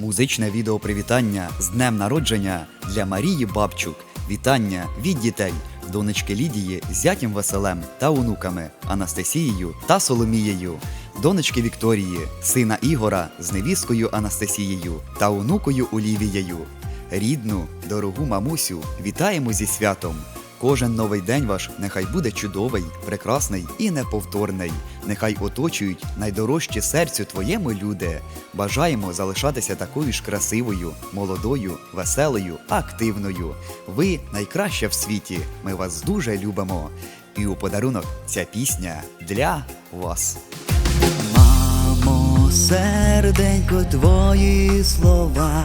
Музичне відео привітання з днем народження для Марії Бабчук. Вітання від дітей, донечки Лідії з зятям Василем та онуками Анастасією та Соломією, донечки Вікторії, сина Ігора з невісткою Анастасією та онукою Олівією. Рідну, дорогу мамусю, вітаємо зі святом. Кожен новий день ваш нехай буде чудовий, прекрасний і неповторний. Нехай оточують найдорожчі серцю твоєму люди. Бажаємо залишатися такою ж красивою, молодою, веселою, активною. Ви найкраща в світі. Ми вас дуже любимо. І у подарунок ця пісня для вас. Мамо, серденько, твої слова